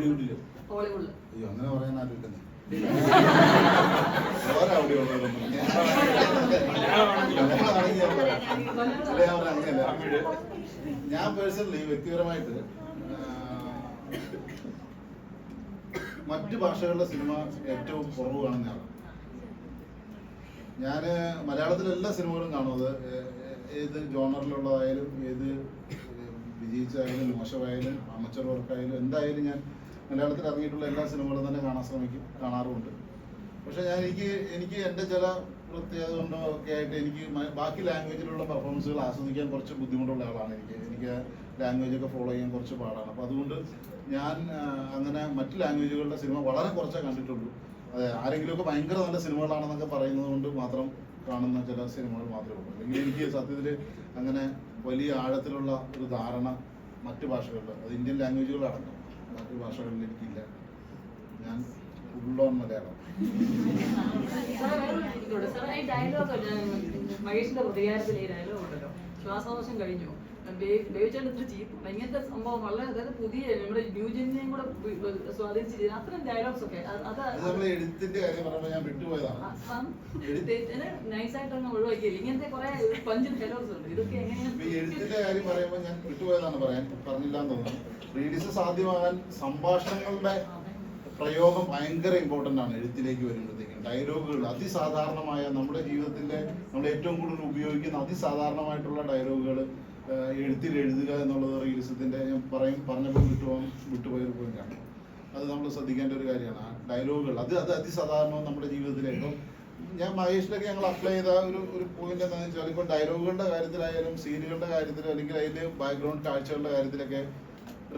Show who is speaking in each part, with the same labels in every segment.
Speaker 1: അയ്യോ അങ്ങനെ പറയാൻ ഞാൻ പേഴ്സണലി വ്യക്തിപരമായിട്ട് മറ്റു ഭാഷകളുടെ സിനിമ ഏറ്റവും കുറവ് കാണുന്ന ആളാണ് ഞാൻ മലയാളത്തിലെ എല്ലാ സിനിമകളും കാണുന്നത് ഏത് ജോണറിലുള്ളതായാലും ഏത് വിജയിച്ചായാലും മോശമായാലും അമച്ചർ വർക്കായാലും എന്തായാലും ഞാൻ മലയാളത്തിൽ ഇറങ്ങിയിട്ടുള്ള എല്ലാ സിനിമകളും തന്നെ കാണാൻ ശ്രമിക്കും കാണാറുമുണ്ട് പക്ഷേ ഞാൻ എനിക്ക് എനിക്ക് എൻ്റെ ചില പ്രത്യേകത കൊണ്ടോ ഒക്കെ ആയിട്ട് എനിക്ക് ബാക്കി ലാംഗ്വേജിലുള്ള പെർഫോമൻസുകൾ ആസ്വദിക്കാൻ കുറച്ച് ബുദ്ധിമുട്ടുള്ള ആളാണ് എനിക്ക് എനിക്ക് ലാംഗ്വേജ് ഒക്കെ ഫോളോ ചെയ്യാൻ കുറച്ച് പാടാണ് അപ്പോൾ അതുകൊണ്ട് ഞാൻ അങ്ങനെ മറ്റ് ലാംഗ്വേജുകളുടെ സിനിമ വളരെ കുറച്ചേ കണ്ടിട്ടുള്ളൂ അതെ ആരെങ്കിലുമൊക്കെ ഭയങ്കര നല്ല സിനിമകളാണെന്നൊക്കെ പറയുന്നത് കൊണ്ട് മാത്രം കാണുന്ന ചില സിനിമകൾ മാത്രമേ ഉള്ളൂ അല്ലെങ്കിൽ എനിക്ക് സത്യത്തിൽ അങ്ങനെ വലിയ ആഴത്തിലുള്ള ഒരു ധാരണ മറ്റ് ഭാഷകളുടെ അത് ഇന്ത്യൻ ലാംഗ്വേജുകളടക്കം മാതൃഭാഷകളിൽ എനിക്കില്ല ഞാൻ ഉള്ളോൺ മലയാളം
Speaker 2: ശ്വാസകോശം കഴിഞ്ഞു ഇങ്ങനത്തെ സംഭവം വളരെ പുതിയ നമ്മുടെ ന്യൂജനിനെയും കൂടെ സ്വാധീനിച്ച് അത്രയും ഡയലോഗ്സ് ഒക്കെ
Speaker 1: ഞാൻ വിട്ടുപോയതാണ്
Speaker 2: ഒഴിവാക്കിയില്ല ഇങ്ങനത്തെ കുറെ പഞ്ച് ഡയലോഗ്സ് ഉണ്ട് ഇതൊക്കെ
Speaker 1: എങ്ങനെയാണ് എഴുത്തിന്റെ കാര്യം പറയുമ്പോൾ ഞാൻ വിട്ടുപോയതാണ് പറയാൻ പറഞ്ഞില്ല തോന്നുന്നു റീഡിസ് സാധ്യമാകാൻ സംഭാഷണങ്ങളുടെ പ്രയോഗം ഭയങ്കര ഇമ്പോർട്ടൻ്റ് ആണ് എഴുത്തിലേക്ക് വരുമ്പോഴത്തേക്കും ഡയലോഗുകൾ അതിസാധാരണമായ നമ്മുടെ ജീവിതത്തിൻ്റെ നമ്മൾ ഏറ്റവും കൂടുതൽ ഉപയോഗിക്കുന്ന അതിസാധാരണമായിട്ടുള്ള ഡയലോഗുകൾ എഴുത്തിൽ എഴുതുക എന്നുള്ളത് റീഡിസത്തിൻ്റെ ഞാൻ പറയും പറഞ്ഞപ്പോൾ വിട്ടുപോകും വിട്ടുപോയൊരു പോയിന്റാണ് അത് നമ്മൾ ശ്രദ്ധിക്കേണ്ട ഒരു കാര്യമാണ് ആ ഡയലോഗുകൾ അത് അത് അതിസാധാരണവും നമ്മുടെ ജീവിതത്തിലേക്കും ഞാൻ മഹേഷിലൊക്കെ ഞങ്ങൾ അപ്ലൈ ചെയ്ത ഒരു ഒരു പോയിന്റ് എന്താണെന്ന് വെച്ചാൽ ഇപ്പോൾ ഡയലോഗുകളുടെ കാര്യത്തിലായാലും സീനുകളുടെ കാര്യത്തിലും അല്ലെങ്കിൽ അതിൻ്റെ ബാക്ക്ഗ്രൗണ്ട് കാഴ്ചകളുടെ കാര്യത്തിലൊക്കെ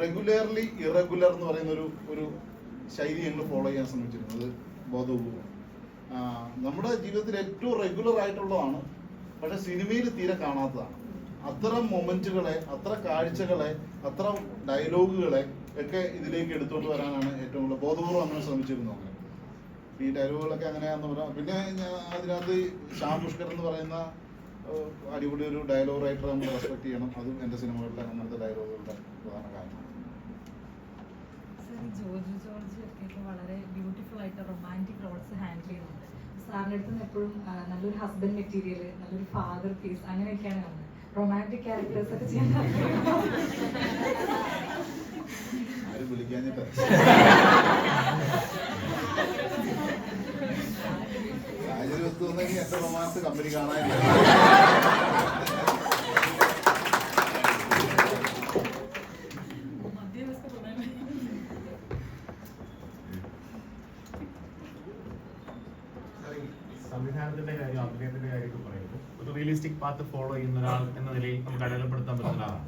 Speaker 1: റെഗുലർലി ഇറഗുലർ എന്ന് പറയുന്ന ഒരു ഒരു ശൈലി ഞങ്ങൾ ഫോളോ ചെയ്യാൻ ശ്രമിച്ചിരുന്നു അത് ബോധപൂർവം നമ്മുടെ ജീവിതത്തിൽ ഏറ്റവും റെഗുലർ ആയിട്ടുള്ളതാണ് പക്ഷെ സിനിമയിൽ തീരെ കാണാത്തതാണ് അത്ര മൊമെന്റുകളെ അത്ര കാഴ്ചകളെ അത്ര ഡയലോഗുകളെ ഒക്കെ ഇതിലേക്ക് എടുത്തുകൊണ്ട് വരാനാണ് ഏറ്റവും കൂടുതൽ ബോധപൂർവം നമ്മൾ ശ്രമിച്ചിരുന്നത് ഈ ഡയലോഗുകളൊക്കെ അങ്ങനെയാന്ന് പറഞ്ഞാൽ പിന്നെ അതിനകത്ത് ശ്യാം പുഷ്കർ എന്ന് പറയുന്ന അടിപൊളി ഒരു ഡയലോഗ് റൈറ്റർ നമ്മൾ റെസ്പെക്ട് ചെയ്യണം അതും എൻ്റെ സിനിമകളിലെ അങ്ങനത്തെ ഡയലോഗുകളുടെ പ്രധാന കാരണം
Speaker 2: ഈ ജോജു ജോർജ് ഒക്കെ വളരെ ബ്യൂട്ടിഫുൾ ആയിട്ട് റൊമാൻറ്റിക് റോൾസ് ഹാൻഡിൽ ചെയ്യുന്നുണ്ട് സാറിൻ്റെ അടുത്ത് നിന്ന് എപ്പോഴും നല്ലൊരു ഹസ്ബൻഡ് മെറ്റീരിയൽ നല്ലൊരു ഫാദർ ഫീസ് അങ്ങനെയൊക്കെയാണ് കാണുന്നത് റൊമാൻറ്റിക് ക്യാരക്ടേഴ്സ് ഒക്കെ ചെയ്യാൻ
Speaker 1: സാഹചര്യം ഒത്തുവന്നെങ്കിൽ എന്റെ റൊമാൻസ് കമ്പനി കാണാനില്ല പാത്ത് ഫോളോ ചെയ്യുന്ന ഒരാൾ എന്ന നിലയിൽ നമുക്ക് അടയാളപ്പെടുത്താൻ പറ്റുന്ന ഒരാളാണ്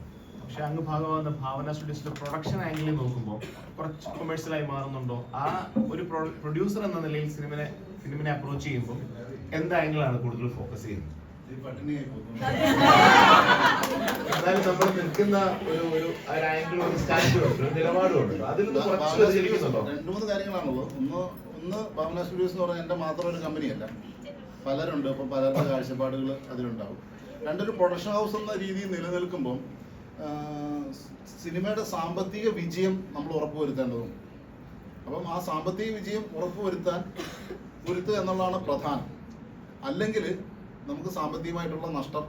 Speaker 1: പക്ഷെ അങ്ങ് ഭാഗമാകുന്ന ഭാവന സ്റ്റുഡിയോസിലെ പ്രൊഡക്ഷൻ ആംഗിളിൽ നോക്കുമ്പോൾ കുറച്ച് കൊമേഴ്സ്യലായി മാറുന്നുണ്ടോ ആ ഒരു പ്രൊഡ്യൂസർ എന്ന നിലയിൽ സിനിമനെ സിനിമനെ അപ്രോച്ച് ചെയ്യുമ്പോൾ എന്ത് ആംഗിളാണ് കൂടുതൽ ഫോക്കസ് ചെയ്യുന്നത് എന്നാലും ഒരു ഒരു ഒരു ഒരു കുറച്ച് രണ്ട് മൂന്ന് കാര്യങ്ങളാണുള്ളത് ഒന്ന് ഒന്ന് ഭാവന സ്റ്റുഡിയോസ് എന്ന് പറഞ്ഞാൽ എന്റെ മാത്രം ഒരു കമ്പനിയല്ല പലരുണ്ട് അപ്പോൾ പലരുടെ കാഴ്ചപ്പാടുകൾ അതിലുണ്ടാവും രണ്ടൊരു പ്രൊഡക്ഷൻ ഹൗസ് എന്ന രീതിയിൽ നിലനിൽക്കുമ്പം സിനിമയുടെ സാമ്പത്തിക വിജയം നമ്മൾ ഉറപ്പുവരുത്തേണ്ടതുണ്ട് അപ്പം ആ സാമ്പത്തിക വിജയം ഉറപ്പുവരുത്താൻ വരുത്തുക എന്നുള്ളതാണ് പ്രധാനം അല്ലെങ്കിൽ നമുക്ക് സാമ്പത്തികമായിട്ടുള്ള നഷ്ടം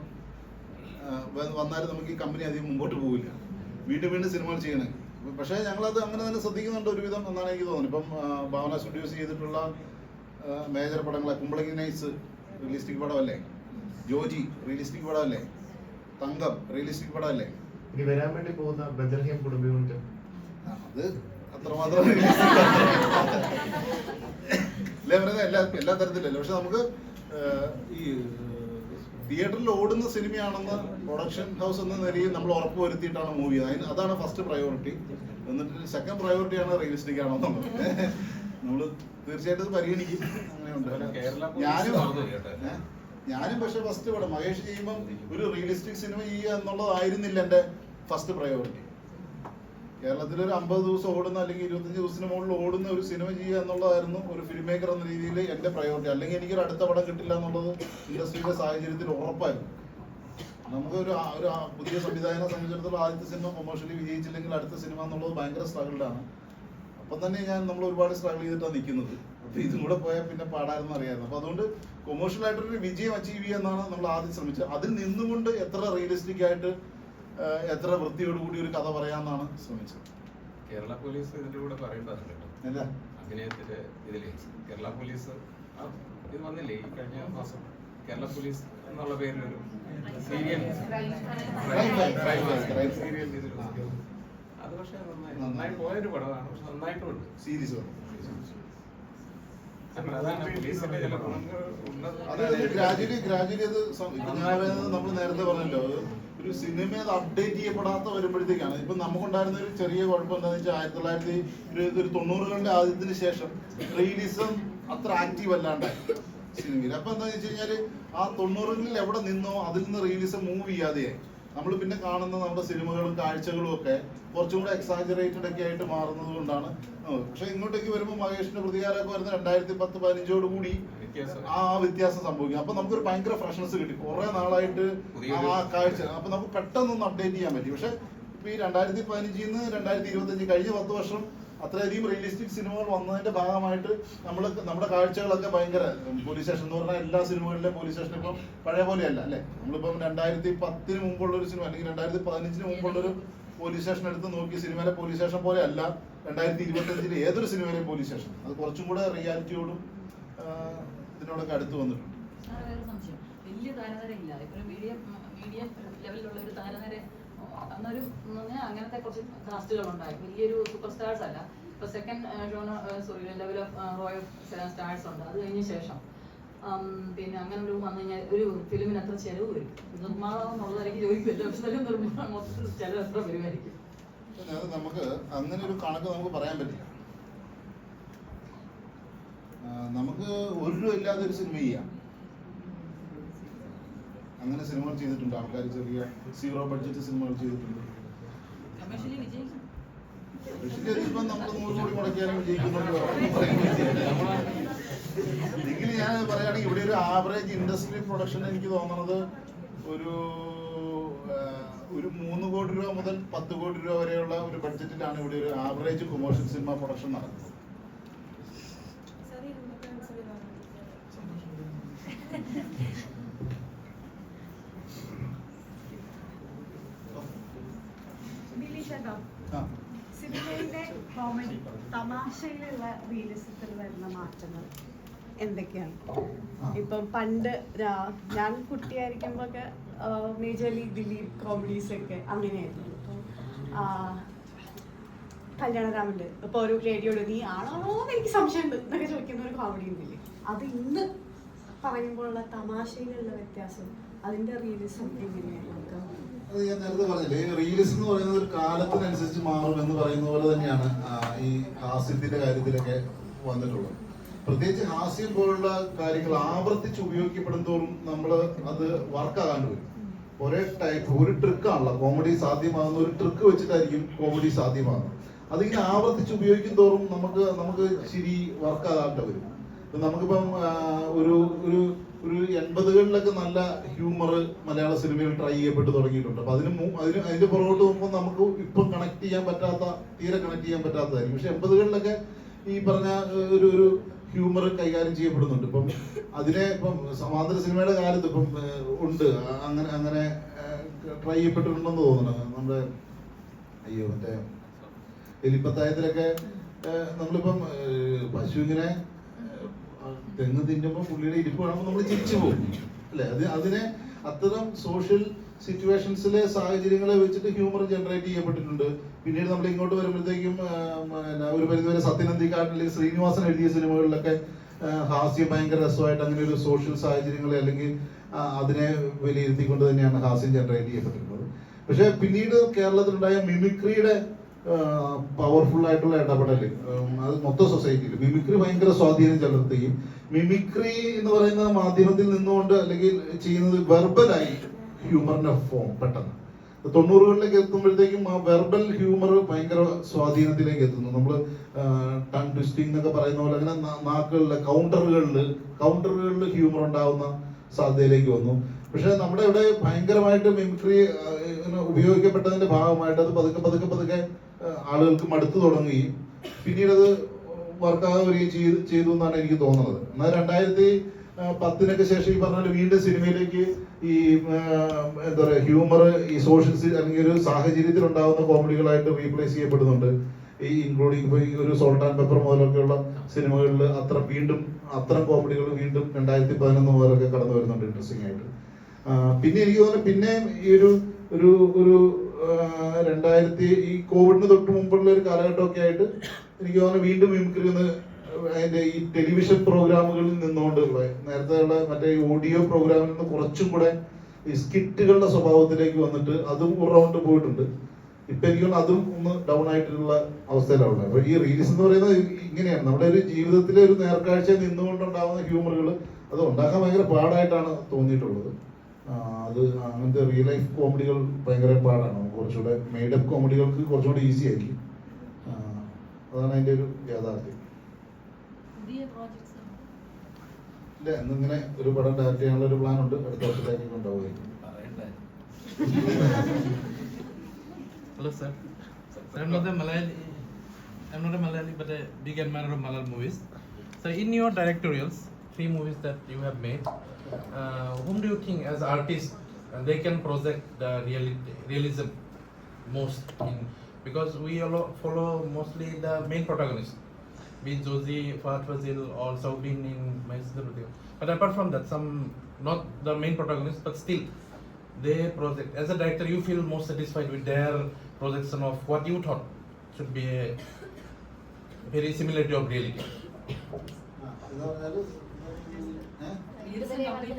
Speaker 1: വന്നാലും നമുക്ക് ഈ കമ്പനി അധികം മുമ്പോട്ട് പോവില്ല വീണ്ടും വീണ്ടും സിനിമകൾ ചെയ്യണമെങ്കിൽ പക്ഷേ ഞങ്ങളത് അങ്ങനെ തന്നെ ശ്രദ്ധിക്കുന്നുണ്ട് ഒരുവിധം എന്നാണ് എനിക്ക് തോന്നുന്നത് ഇപ്പം ഭാവന സ്റ്റുഡിയോസ് ചെയ്തിട്ടുള്ള മേജർ പടങ്ങളെ കുമ്പളങ്ങി നൈസ് റിയലിസ്റ്റിക് പടമല്ലേ ജോജി റിയലിസ്റ്റിക് പടമല്ലേ തങ്കം റിയലിസ്റ്റിക് പടമല്ലേ ഇനി വരാൻ വേണ്ടി പോകുന്ന ബദർഹിയം കുടുംബ അത് അത്രമാത്രം എല്ലാ എല്ലാ തരത്തിലല്ല പക്ഷെ നമുക്ക് ഈ തിയേറ്ററിൽ ഓടുന്ന സിനിമയാണെന്ന് പ്രൊഡക്ഷൻ ഹൗസ് എന്ന നിലയിൽ നമ്മൾ ഉറപ്പ് വരുത്തിയിട്ടാണ് മൂവി അതിന് അതാണ് ഫസ്റ്റ് പ്രയോറിറ്റി എന്നിട്ട് സെക്കൻഡ് പ്രയോറിറ്റിയാണ് റിയലിസ്റ്റിക് ആണെന്നുള്ളത് നമ്മള് തീർച്ചയായിട്ടും പരിഗണിക്കും അങ്ങനെയുണ്ട് ഞാനും ഞാനും പക്ഷെ ഫസ്റ്റ് പടം മഹേഷ് ചെയ്യുമ്പം ഒരു റിയലിസ്റ്റിക് സിനിമ ചെയ്യുക എന്നുള്ളതായിരുന്നില്ല എൻ്റെ ഫസ്റ്റ് പ്രയോറിറ്റി കേരളത്തിൽ ഒരു അമ്പത് ദിവസം ഓടുന്ന അല്ലെങ്കിൽ ഇരുപത്തഞ്ച് ദിവസത്തിന് മുകളിൽ ഓടുന്ന ഒരു സിനിമ ചെയ്യുക എന്നുള്ളതായിരുന്നു ഒരു ഫിലിം മേക്കർ എന്ന രീതിയിൽ എൻ്റെ പ്രയോറിറ്റി അല്ലെങ്കിൽ എനിക്കൊരു അടുത്ത പടം കിട്ടില്ല എന്നുള്ളത് ഇൻഡസ്ട്രിയുടെ സാഹചര്യത്തിൽ ഉറപ്പായിരുന്നു നമുക്ക് ഒരു ഒരു പുതിയ സംവിധായകനെ സംബന്ധിച്ചിടത്തോളം ആദ്യത്തെ സിനിമ കൊമേഴ്ഷ്യലി വിജയിച്ചില്ലെങ്കിൽ അടുത്ത സിനിമ എന്നുള്ളത് ഭയങ്കര സ്ട്രഗിൾഡാണ് അപ്പം തന്നെ ഞാൻ നമ്മൾ ഒരുപാട് സ്ട്രഗിൾ ചെയ്തിട്ടാണ് നിൽക്കുന്നത് അപ്പം ഇതും കൂടെ പോയാൽ പിന്നെ പാടായിരുന്നു അറിയായിരുന്നു അപ്പം അതുകൊണ്ട് കൊമേഴ്ഷ്യൽ ആയിട്ട് ഒരു വിജയം അച്ചീവ് ചെയ്യാന്നാണ് നമ്മൾ ആദ്യം ശ്രമിച്ചത് അതിൽ നിന്നുകൊണ്ട് എത്ര റിയലിസ്റ്റിക് ആയിട്ട് എത്ര വൃത്തിയോടുകൂടി ഒരു കഥ പറയാമെന്നാണ് ശ്രമിച്ചത്
Speaker 3: കേരള പോലീസ് ഇതിന്റെ കൂടെ പറയേണ്ടതല്ലോ അഭിനയത്തിന്റെ ഇതില് കേരള പോലീസ് ഇത് വന്നില്ലേ ഈ കഴിഞ്ഞ മാസം കേരള പോലീസ് എന്നുള്ള പേരിലൊരു സീരിയൽ സീരിയൽ പക്ഷേ
Speaker 1: ഗ്രാജുവലി ഗ്രാജുവലി അത് നമ്മൾ നേരത്തെ പറഞ്ഞല്ലോ ഒരു സിനിമ അത് അപ്ഡേറ്റ് ചെയ്യപ്പെടാത്ത വരുമ്പോഴത്തേക്കാണ് ഇപ്പൊ നമുക്കുണ്ടായിരുന്ന ഒരു ചെറിയ കുഴപ്പം എന്താണെന്ന് വെച്ചാൽ ആയിരത്തി തൊള്ളായിരത്തി ഒരു തൊണ്ണൂറുകളുടെ ആദ്യത്തിന് ശേഷം റീലിസം അത്ര ആക്റ്റീവ് അല്ലാണ്ടായി സിനിമയിൽ അപ്പൊ എന്താണെന്ന് വെച്ച് കഴിഞ്ഞാല് ആ തൊണ്ണൂറുകളിൽ എവിടെ നിന്നോ അതിൽ നിന്ന് റീലിസം മൂവ് ചെയ്യാതെയായി നമ്മൾ പിന്നെ കാണുന്ന നമ്മുടെ സിനിമകളും കാഴ്ചകളും ഒക്കെ കുറച്ചും കൂടെ എക്സാജറേറ്റഡ് ഒക്കെ ആയിട്ട് മാറുന്നത് കൊണ്ടാണ് പക്ഷെ ഇങ്ങോട്ടേക്ക് വരുമ്പോൾ മഹേഷിന്റെ പ്രതികാരമൊക്കെ വരുന്ന രണ്ടായിരത്തി പത്ത് പതിനഞ്ചോട് കൂടി ആ വ്യത്യാസം സംഭവിക്കും അപ്പൊ നമുക്കൊരു ഭയങ്കര ഫ്രഷ്നസ് കിട്ടി കുറെ നാളായിട്ട് ആ കാഴ്ച അപ്പൊ നമുക്ക് ഒന്ന് അപ്ഡേറ്റ് ചെയ്യാൻ പറ്റി പക്ഷെ ഇപ്പൊ ഈ രണ്ടായിരത്തി പതിനഞ്ചിൽ നിന്ന് രണ്ടായിരത്തി ഇരുപത്തി അഞ്ച് കഴിഞ്ഞ പത്ത് വർഷം അത്രയധികം റിയലിസ്റ്റിക് സിനിമകൾ വന്നതിന്റെ ഭാഗമായിട്ട് നമ്മൾ നമ്മുടെ കാഴ്ചകളൊക്കെ ഭയങ്കര പോലീസ് സ്റ്റേഷൻ എന്ന് പറഞ്ഞാൽ എല്ലാ സിനിമകളിലെ പോലീസ് സ്റ്റേഷൻ ഇപ്പം പഴയ പോലെയല്ല അല്ലേ നമ്മളിപ്പം രണ്ടായിരത്തി പത്തിന് മുമ്പുള്ള ഒരു സിനിമ അല്ലെങ്കിൽ രണ്ടായിരത്തി പതിനഞ്ചിന് മുമ്പുള്ള ഒരു പോലീസ് സ്റ്റേഷൻ എടുത്ത് നോക്കി സിനിമയിലെ പോലീസ് സ്റ്റേഷൻ പോലെ അല്ല രണ്ടായിരത്തി അഞ്ചില് ഏതൊരു സിനിമയിലെ പോലീസ് സ്റ്റേഷൻ അത് കുറച്ചും കൂടെ റിയാലിറ്റിയോടും ഇതിനോടൊക്കെ അടുത്ത് വന്നിട്ടുണ്ട്
Speaker 2: വലിയ താരനിരയില്ല ഇപ്പൊ മീഡിയം മീഡിയം ലെവലിലുള്ള ഒരു താരനിര അന്നൊരു അങ്ങനത്തെ കുറച്ച് കാസ്റ്റുകളുണ്ടായി വലിയൊരു സൂപ്പർ സ്റ്റാർസ് അല്ല ഇപ്പൊ second sorry level of royal stars ഉണ്ട് അത് കഴിഞ്ഞ ശേഷം പിന്നെ അങ്ങനെ ഒരു വന്നു കഴിഞ്ഞാൽ ഒരു ഫിലിമിന് എത്ര ചെലവ് വരും നിർമ്മാണം എന്നുള്ളതായിരിക്കും ചോദിക്കില്ല പക്ഷെ നിർമ്മാണം മൊത്തത്തിൽ ചെലവ് എത്ര വരുമായിരിക്കും
Speaker 1: നമുക്ക് അങ്ങനെ ഒരു കണക്ക് നമുക്ക് പറയാൻ പറ്റില്ല നമുക്ക് ഒരു രൂപ ഇല്ലാതെ ഒരു സിനിമ ചെയ്യാം അങ്ങനെ സിനിമകൾ ചെയ്തിട്ടുണ്ട് ആൾക്കാർ ചെറിയ സീറോ ബഡ്ജറ്റ് സിനിമകൾ ചെയ്തിട്ടുണ്ട് ഇപ്പം നമ്മൾ കോടി ഞാൻ പറയുകയാണെങ്കിൽ ഇവിടെ ഒരു ആവറേജ് ഇൻഡസ്ട്രി പ്രൊഡക്ഷൻ എനിക്ക് തോന്നുന്നത് ഒരു ഒരു മൂന്ന് കോടി രൂപ മുതൽ പത്ത് കോടി രൂപ വരെയുള്ള ഒരു ബഡ്ജറ്റിലാണ് ഇവിടെ ഒരു ആവറേജ് കൊമേഴ്ഷ്യൽ സിനിമ പ്രൊഡക്ഷൻ നടക്കുന്നത്
Speaker 2: ഭാഷയിലുള്ള റീലിസത്തിൽ വരുന്ന മാറ്റങ്ങൾ എന്തൊക്കെയാണ് ഇപ്പം പണ്ട് ഞാൻ മേജർ മേജർലി ദിലീപ് കോമഡീസ് ഒക്കെ അങ്ങനെയായിരുന്നു കല്യാണരാമൻ്റെ ഇപ്പൊ ഒരു റേഡിയോയിൽ നീ ആണോ എനിക്ക് സംശയമുണ്ട് എന്നൊക്കെ ചോദിക്കുന്ന ഒരു കോമഡി ഉണ്ടല്ലേ അത് ഇന്ന് പറയുമ്പോഴുള്ള തമാശയിലുള്ള വ്യത്യാസം അതിന്റെ റീലിസം എങ്ങനെയാണ്
Speaker 1: അത് ഞാൻ നേരത്തെ പറഞ്ഞില്ലേ ഈ റീൽസ് എന്ന് പറയുന്നത് ഒരു കാലത്തിനനുസരിച്ച് മാറും എന്ന് പറയുന്ന പോലെ തന്നെയാണ് ഈ ഹാസ്യത്തിന്റെ കാര്യത്തിലൊക്കെ വന്നിട്ടുള്ളത് പ്രത്യേകിച്ച് ഹാസ്യം പോലുള്ള കാര്യങ്ങൾ ആവർത്തിച്ച് ഉപയോഗിക്കപ്പെടുന്നതോറും നമ്മൾ അത് വർക്കാകാണ്ട് വരും ഒരേ ടൈപ്പ് ഒരു ട്രിക്കാണല്ലോ കോമഡി സാധ്യമാകുന്ന ഒരു ട്രിക്ക് വെച്ചിട്ടായിരിക്കും കോമഡി സാധ്യമാകുന്നത് അതിങ്ങനെ ആവർത്തിച്ച് ഉപയോഗിക്കും തോറും നമുക്ക് നമുക്ക് ശരി വർക്കാകാണ്ട് വരും നമുക്കിപ്പം ഒരു ഒരു ഒരു എൺപതുകളിലൊക്കെ നല്ല ഹ്യൂമർ മലയാള സിനിമയിൽ ട്രൈ ചെയ്യപ്പെട്ട് തുടങ്ങിയിട്ടുണ്ട് അപ്പൊ അതിന് അതിന് അതിന്റെ പുറകോട്ട് പോകുമ്പോൾ നമുക്ക് ഇപ്പം കണക്ട് ചെയ്യാൻ പറ്റാത്ത തീരെ കണക്ട് ചെയ്യാൻ പറ്റാത്തതായിരിക്കും പക്ഷെ എൺപതുകളിലൊക്കെ ഈ പറഞ്ഞ ഒരു ഒരു ഹ്യൂമർ കൈകാര്യം ചെയ്യപ്പെടുന്നുണ്ട് ഇപ്പം അതിനെ ഇപ്പം സമാന്തര സിനിമയുടെ കാലത്ത് ഇപ്പം ഉണ്ട് അങ്ങനെ അങ്ങനെ ട്രൈ ചെയ്യപ്പെട്ടിട്ടുണ്ടെന്ന് തോന്നുന്നു നമ്മുടെ അയ്യോ മറ്റേ എലിപ്പത്തായത്തിലൊക്കെ നമ്മളിപ്പം പശുവിനെ തെങ്ങ് തിന്നുമ്പോൾ പുള്ളിയുടെ ഇരിപ്പ് കാണുമ്പോൾ നമ്മൾ ചിരിച്ചു പോകും അല്ലെ അത് അതിനെ അത്തരം സോഷ്യൽ സിറ്റുവേഷൻസിലെ സാഹചര്യങ്ങളെ വെച്ചിട്ട് ഹ്യൂമർ ജനറേറ്റ് ചെയ്യപ്പെട്ടിട്ടുണ്ട് പിന്നീട് നമ്മൾ ഇങ്ങോട്ട് വരുമ്പോഴത്തേക്കും ഒരു പരിധിവരെ സത്യനന്ദിക്കാട് അല്ലെങ്കിൽ ശ്രീനിവാസൻ എഴുതിയ സിനിമകളിലൊക്കെ ഹാസ്യം ഭയങ്കര രസമായിട്ട് അങ്ങനെ ഒരു സോഷ്യൽ സാഹചര്യങ്ങളെ അല്ലെങ്കിൽ അതിനെ വിലയിരുത്തിക്കൊണ്ട് തന്നെയാണ് ഹാസ്യം ജനറേറ്റ് ചെയ്യപ്പെട്ടിട്ടുള്ളത് പക്ഷേ പിന്നീട് കേരളത്തിലുണ്ടായ മിമിക്രിയുടെ പവർഫുൾ ആയിട്ടുള്ള ഇടപെടൽ അത് മൊത്തം സൊസൈറ്റിയിൽ മിമിക്രി ഭയങ്കര സ്വാധീനം ചെലുത്തുകയും മിമിക്രി എന്ന് പറയുന്ന മാധ്യമത്തിൽ നിന്നുകൊണ്ട് അല്ലെങ്കിൽ ചെയ്യുന്നത് വെർബലായി ഹ്യൂമറിന്റെ ഫോം പെട്ടെന്ന് തൊണ്ണൂറുകളിലേക്ക് എത്തുമ്പോഴത്തേക്കും ആ വെർബൽ ഹ്യൂമർ ഭയങ്കര സ്വാധീനത്തിലേക്ക് എത്തുന്നു നമ്മൾ ടങ് ട്വിസ്റ്റിംഗ് എന്നൊക്കെ പറയുന്ന പോലെ അങ്ങനെ നാക്കുകളിൽ കൗണ്ടറുകളിൽ കൗണ്ടറുകളിൽ ഹ്യൂമർ ഉണ്ടാവുന്ന സാധ്യതയിലേക്ക് വന്നു പക്ഷെ നമ്മുടെ ഇവിടെ ഭയങ്കരമായിട്ട് മിമിക്രി ഉപയോഗിക്കപ്പെട്ടതിന്റെ ഭാഗമായിട്ട് അത് പതുക്കെ പതുക്കെ പതുക്കെ ആളുകൾക്ക് മടുത്തു തുടങ്ങുകയും പിന്നീട് അത് വർക്കാവുകയും ചെയ്തു ചെയ്തു എന്നാണ് എനിക്ക് തോന്നുന്നത് എന്നാൽ രണ്ടായിരത്തി പത്തിനൊക്കെ ശേഷം ഈ പറഞ്ഞ വീണ്ടും സിനിമയിലേക്ക് ഈ എന്താ പറയുക ഹ്യൂമർ ഈ സോഷ്യൽ അല്ലെങ്കിൽ ഒരു സാഹചര്യത്തിൽ ഉണ്ടാകുന്ന കോമഡികളായിട്ട് റീപ്ലേസ് ചെയ്യപ്പെടുന്നുണ്ട് ഈ ഇൻക്ലൂഡിങ് ഇപ്പോൾ ഈ ഒരു സോൾട്ട് ആൻഡ് പെപ്പർ മുതലൊക്കെയുള്ള സിനിമകളിൽ അത്ര വീണ്ടും അത്തരം കോമഡികൾ വീണ്ടും രണ്ടായിരത്തി പതിനൊന്ന് മുതലൊക്കെ കടന്നു വരുന്നുണ്ട് ഇൻട്രസ്റ്റിംഗ് ആയിട്ട് പിന്നെ എനിക്ക് തോന്നുന്നു പിന്നെ ഈ ഒരു ഒരു ഒരു രണ്ടായിരത്തി ഈ കോവിഡിന് തൊട്ട് മുമ്പുള്ള ഒരു കാലഘട്ടമൊക്കെ ആയിട്ട് എനിക്ക് തോന്നുന്നു വീണ്ടും മിമിക്രി അതിന്റെ ഈ ടെലിവിഷൻ പ്രോഗ്രാമുകളിൽ നിന്നുകൊണ്ടുള്ള നേരത്തെയുള്ള മറ്റേ ഓഡിയോ പ്രോഗ്രാമിൽ നിന്ന് കുറച്ചും കൂടെ ഈ സ്കിറ്റുകളുടെ സ്വഭാവത്തിലേക്ക് വന്നിട്ട് അതും റൗണ്ട് പോയിട്ടുണ്ട് ഇപ്പൊ എനിക്ക് അതും ഒന്ന് ഡൗൺ ആയിട്ടുള്ള അവസ്ഥയിലാണ് അപ്പൊ ഈ റീൽസ് എന്ന് പറയുന്നത് ഇങ്ങനെയാണ് നമ്മുടെ ഒരു ജീവിതത്തിലെ ഒരു നേർക്കാഴ്ച നിന്നുകൊണ്ടുണ്ടാവുന്ന ഹ്യൂമറുകൾ അത് ഉണ്ടാക്കാൻ ഭയങ്കര പാടായിട്ടാണ് തോന്നിയിട്ടുള്ളത് അത് അങ്ങനത്തെ റിയൽ ലൈഫ് കോമഡികൾ ഭയങ്കര പാടാണ് കുറച്ചുകൂടെ മെയ്ഡപ്പ് കോമഡികൾക്ക് കുറച്ചുകൂടെ ഈസി ആയിരിക്കും അതാണ് അതിൻ്റെ ഒരു യാഥാർത്ഥ്യം ഇല്ല ഇന്നിങ്ങനെ ഒരു പടം ഡയറക്റ്റ് ചെയ്യാനുള്ള ഒരു പ്ലാൻ ഉണ്ട് അടുത്ത വർഷത്തേക്ക് കൊണ്ടുപോകുകയായിരിക്കും ഹലോ സർ മലയാളി മറ്റേ big and manner of Malayalam movies sir in your directorials three movies that you have made. Uh, whom do you think, as artists, uh, they can project the reality, realism most in? Because we follow mostly the main protagonist, be Josie, Fahad Fazil, or Saubin in Mahisdabadio. But apart from that, some not the main protagonist, but still they project. As a director, you feel more satisfied with their projection of what you thought should be a very similarity of reality. Uh, അതെ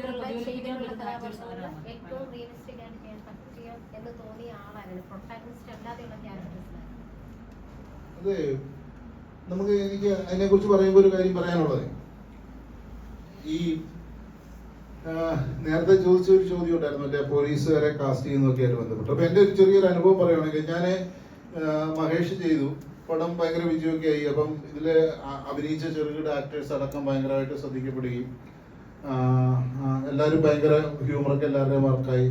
Speaker 1: നമുക്ക് എനിക്ക് അതിനെക്കുറിച്ച് പറയുമ്പോൾ ഒരു കാര്യം പറയാനുള്ളത് ഈ നേരത്തെ ചോദിച്ച ഒരു ചോദ്യം ഉണ്ടായിരുന്നു മറ്റേ പോലീസുകാരെ കാസ്റ്റ് ചെയ്യുന്നൊക്കെയായിട്ട് ബന്ധപ്പെട്ട് അപ്പോൾ എൻ്റെ ഒരു ചെറിയൊരു അനുഭവം പറയുകയാണെങ്കിൽ ഞാൻ മഹേഷ് ചെയ്തു പടം ഭയങ്കര വിജയമൊക്കെ ആയി അപ്പം ഇതില് അഭിനയിച്ച ചെറുകിട ആക്ടേഴ്സ് അടക്കം ഭയങ്കരമായിട്ട് ശ്രദ്ധിക്കപ്പെടുകയും എല്ലാവരും ഭയങ്കര ഹ്യൂമറൊക്കെ എല്ലാവരുടെയും വർക്കായി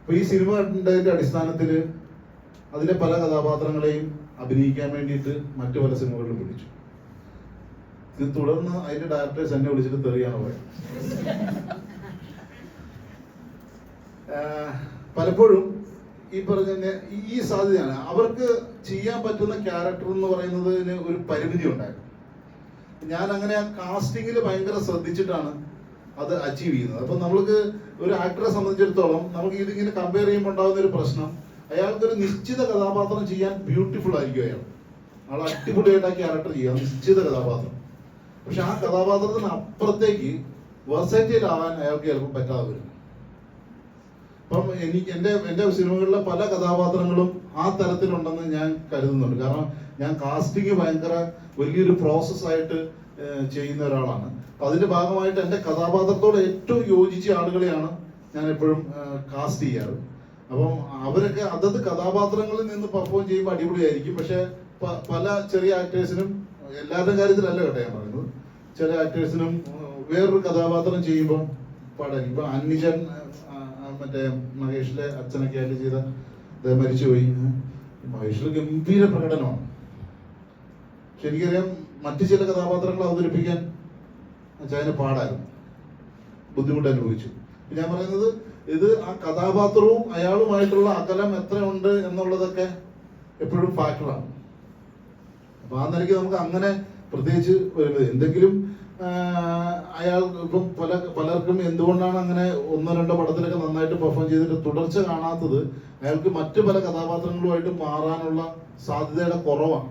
Speaker 1: അപ്പോൾ ഈ സിനിമ കണ്ടതിൻ്റെ അടിസ്ഥാനത്തിൽ അതിലെ പല കഥാപാത്രങ്ങളെയും അഭിനയിക്കാൻ വേണ്ടിയിട്ട് മറ്റു പല സിനിമകളിലും വിളിച്ചു ഇത് തുടർന്ന് അതിന്റെ ഡയറക്ടേഴ്സ് എന്നെ വിളിച്ചിട്ട് തെറിയാണ് പോയത് പലപ്പോഴും ഈ പറഞ്ഞ ഈ സാധ്യതയാണ് അവർക്ക് ചെയ്യാൻ പറ്റുന്ന ക്യാരക്ടർ എന്ന് പറയുന്നതിന് ഒരു പരിമിതി ഉണ്ടായിരുന്നു ഞാൻ അങ്ങനെ ആ കാസ്റ്റിംഗിൽ ഭയങ്കര ശ്രദ്ധിച്ചിട്ടാണ് അത് അച്ചീവ് ചെയ്യുന്നത് അപ്പം നമ്മൾക്ക് ഒരു ആക്ടറെ സംബന്ധിച്ചിടത്തോളം നമുക്ക് ഇതിങ്ങനെ കമ്പയർ ചെയ്യുമ്പോൾ ഉണ്ടാകുന്ന ഒരു പ്രശ്നം അയാൾക്ക് ഒരു നിശ്ചിത കഥാപാത്രം ചെയ്യാൻ ബ്യൂട്ടിഫുൾ ആയിരിക്കും അയാൾ അയാൾ അടിപൊളിയായിട്ട് ആ ക്യാരക്ടർ ചെയ്യുക നിശ്ചിത കഥാപാത്രം പക്ഷെ ആ കഥാപാത്രത്തിന് അപ്പുറത്തേക്ക് വെർസൈറ്റിയിൽ ആവാൻ അയാൾക്ക് ചിലപ്പോൾ പറ്റാതെ വരും അപ്പം എനിക്ക് എൻ്റെ എൻ്റെ സിനിമകളിലെ പല കഥാപാത്രങ്ങളും ആ തരത്തിലുണ്ടെന്ന് ഞാൻ കരുതുന്നുണ്ട് കാരണം ഞാൻ കാസ്റ്റിംഗ് ഭയങ്കര വലിയൊരു പ്രോസസ്സായിട്ട് ചെയ്യുന്ന ഒരാളാണ് അപ്പൊ അതിന്റെ ഭാഗമായിട്ട് എൻ്റെ കഥാപാത്രത്തോട് ഏറ്റവും യോജിച്ച ആളുകളെയാണ് ഞാൻ എപ്പോഴും കാസ്റ്റ് ചെയ്യാറ് അപ്പം അവരൊക്കെ അതത് കഥാപാത്രങ്ങളിൽ നിന്ന് പെർഫോം ചെയ്യുമ്പോൾ അടിപൊളിയായിരിക്കും പക്ഷെ പല ചെറിയ ആക്ടേഴ്സിനും എല്ലാവരുടെയും കാര്യത്തിലല്ല കേട്ടോ ഞാൻ പറയുന്നത് ചില ആക്ടേഴ്സിനും വേറൊരു കഥാപാത്രം ചെയ്യുമ്പോൾ പാടാൻ ഇപ്പം അന്വിജൻ മറ്റേ മഹേഷിലെ അച്ഛനൊക്കെ ആയിട്ട് ചെയ്ത മരിച്ചുപോയി മഹേഷിൽ ഗംഭീര പ്രകടനമാണ് ശരിക്കറിയാം മറ്റു ചില കഥാപാത്രങ്ങൾ അവതരിപ്പിക്കാൻ അച്ചായന് പാടായിരുന്നു ബുദ്ധിമുട്ട് അനുഭവിച്ചു ഞാൻ പറയുന്നത് ഇത് ആ കഥാപാത്രവും അയാളുമായിട്ടുള്ള അകലം എത്രയുണ്ട് എന്നുള്ളതൊക്കെ എപ്പോഴും ഫാക്ടറാണ് അപ്പൊ ആ നിലയ്ക്ക് നമുക്ക് അങ്ങനെ പ്രത്യേകിച്ച് വരുന്നത് എന്തെങ്കിലും അയാൾ ഇപ്പം പല പലർക്കും എന്തുകൊണ്ടാണ് അങ്ങനെ ഒന്നോ രണ്ടോ പടത്തിലൊക്കെ നന്നായിട്ട് പെർഫോം ചെയ്തിട്ട് തുടർച്ച കാണാത്തത് അയാൾക്ക് മറ്റു പല കഥാപാത്രങ്ങളുമായിട്ട് മാറാനുള്ള സാധ്യതയുടെ കുറവാണ്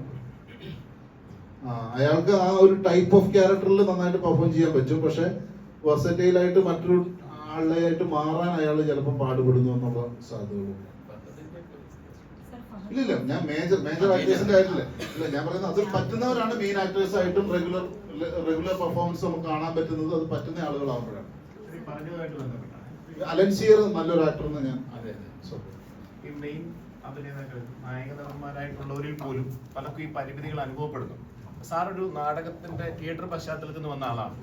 Speaker 1: അയാൾക്ക് ആ ഒരു ടൈപ്പ് ഓഫ് ക്യാരക്ടറിൽ നന്നായിട്ട് പെർഫോം ചെയ്യാൻ പറ്റും പക്ഷെ വെർസറ്റൈലായിട്ട് മറ്റൊരു ആളായിട്ട് മാറാൻ അയാൾ ചിലപ്പോൾ പാടുപെടുന്നു എന്നുള്ള സാധ്യതകളുണ്ട് ഇല്ലില്ല ഞാൻ മേജർ മേജർ ആക്ടേഴ്സിന്റെ കാര്യമില്ല ഇല്ല ഞാൻ പറയുന്നത് അത് പറ്റുന്നവരാണ് മെയിൻ ആക്ടേഴ്സ് ആയിട്ടും റെഗുലർ റെഗുലർ പെർഫോമൻസ് നമുക്ക് കാണാൻ പറ്റുന്നത് അത് പറ്റുന്ന ആളുകളാകുമ്പോഴാണ് അലൻ സിയർ നല്ലൊരു ആക്ടർ എന്ന് ഞാൻ അതെ ഈ മെയിൻ അഭിനേതാക്കൾ നായക നടന്മാരായിട്ടുള്ളവരിൽ പോലും പലർക്കും ഈ പരിമിതികൾ അനുഭവപ്പെടുന്നു സാർ ഒരു നാടകത്തിന്റെ തിയേറ്റർ പശ്ചാത്തലത്തിൽ നിന്ന് വന്ന ആളാണ്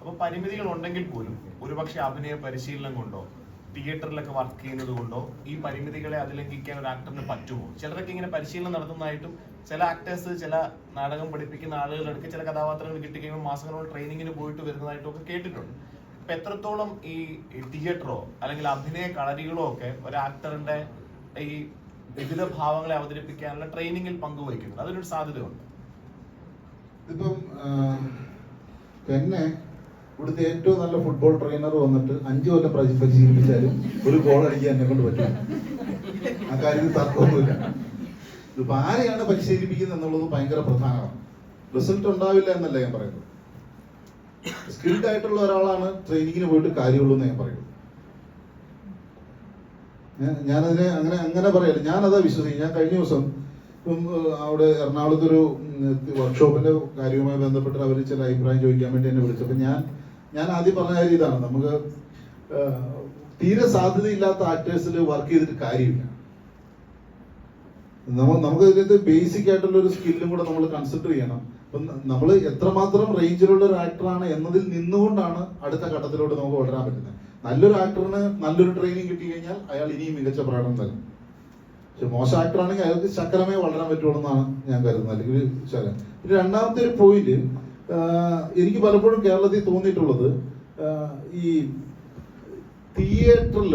Speaker 1: അപ്പോൾ പരിമിതികൾ ഉണ്ടെങ്കിൽ പോലും ഒരുപക്ഷെ അഭിനയ പരിശീലനം കൊണ്ടോ തിയേറ്ററിലൊക്കെ വർക്ക് ചെയ്യുന്നത് കൊണ്ടോ ഈ പരിമിതികളെ അതിലംഘിക്കാൻ ഒരു ആക്ടറിന് പറ്റുമോ ചിലരൊക്കെ ഇങ്ങനെ പരിശീലനം നടത്തുന്നതായിട്ടും ചില ആക്ടേഴ്സ് ചില നാടകം പഠിപ്പിക്കുന്ന ആളുകളെടുക്ക് ചില കഥാപാത്രങ്ങൾ കിട്ടിക്കഴിയുമ്പോൾ മാസങ്ങളോളം ട്രെയിനിങ്ങിന് പോയിട്ട് വരുന്നതായിട്ടും ഒക്കെ കേട്ടിട്ടുണ്ട് അപ്പൊ എത്രത്തോളം ഈ തിയേറ്ററോ അല്ലെങ്കിൽ അഭിനയ കളരികളോ ഒക്കെ ഒരു ആക്ടറിന്റെ ഈ വിവിധ ഭാവങ്ങളെ അവതരിപ്പിക്കാനുള്ള ട്രെയിനിങ്ങിൽ പങ്കുവഹിക്കുന്നുണ്ട് അതിനൊരു സാധ്യതയുണ്ട് ഇതിപ്പം പെന്നെ ഇവിടുത്തെ ഏറ്റവും നല്ല ഫുട്ബോൾ ട്രെയിനർ വന്നിട്ട് അഞ്ചു കൊല്ലം പരിശീലിപ്പിച്ചാലും ഒരു ഗോൾ അടിക്കാൻ എന്നെ കൊണ്ട് പറ്റും ആ കാര്യത്തിൽ തർക്കമൊന്നുമില്ല ഇതിപ്പോ ആരെയാണ് പരിശീലിപ്പിക്കുന്നത് എന്നുള്ളത് ഭയങ്കര പ്രധാനമാണ് റിസൾട്ട് ഉണ്ടാവില്ല എന്നല്ല ഞാൻ പറയുന്നത് സ്കിൽഡ് ആയിട്ടുള്ള ഒരാളാണ് ട്രെയിനിങ്ങിന് പോയിട്ട് കാര്യമുള്ളൂ എന്ന് ഞാൻ പറയുന്നത് ഞാനതിനെ അങ്ങനെ അങ്ങനെ പറയല്ല ഞാനതാ വിശ്വസിക്കും ഞാൻ കഴിഞ്ഞ ദിവസം അവിടെ എറണാകുളത്തൊരു വർക്ക്ഷോപ്പിന്റെ കാര്യവുമായി ബന്ധപ്പെട്ട് അവർ ചില അഭിപ്രായം ചോദിക്കാൻ വേണ്ടി എന്നെ വിളിച്ചപ്പോൾ ഞാൻ ഞാൻ ആദ്യം പറഞ്ഞ കാര്യം ഇതാണ് നമുക്ക് തീരെ സാധ്യതയില്ലാത്ത ആക്ടേഴ്സിൽ വർക്ക് ചെയ്തിട്ട് കാര്യമില്ല നമുക്ക് ഇതിനകത്ത് ബേസിക് ആയിട്ടുള്ള ഒരു സ്കില്ലും കൂടെ നമ്മൾ കൺസിഡർ ചെയ്യണം നമ്മൾ എത്രമാത്രം റേഞ്ചിലുള്ള ഒരു ആക്ടറാണ് എന്നതിൽ നിന്നുകൊണ്ടാണ് അടുത്ത ഘട്ടത്തിലോട്ട് നമുക്ക് വളരാൻ പറ്റുന്നത് നല്ലൊരു ആക്ടറിന് നല്ലൊരു ട്രെയിനിങ് കിട്ടി കഴിഞ്ഞാൽ അയാൾ ഇനിയും മികച്ച പ്രകടനം തരും പക്ഷെ മോശം ആക്ടറാണെങ്കിൽ അയാൾക്ക് ചക്രമേ വളരാൻ പറ്റുള്ളൂ ഞാൻ കരുതുന്നത് അല്ലെങ്കിൽ ശകൻ പിന്നെ രണ്ടാമത്തെ ഒരു പോയിന്റ് എനിക്ക് പലപ്പോഴും കേരളത്തിൽ തോന്നിയിട്ടുള്ളത് ഈ തിയേറ്ററിൽ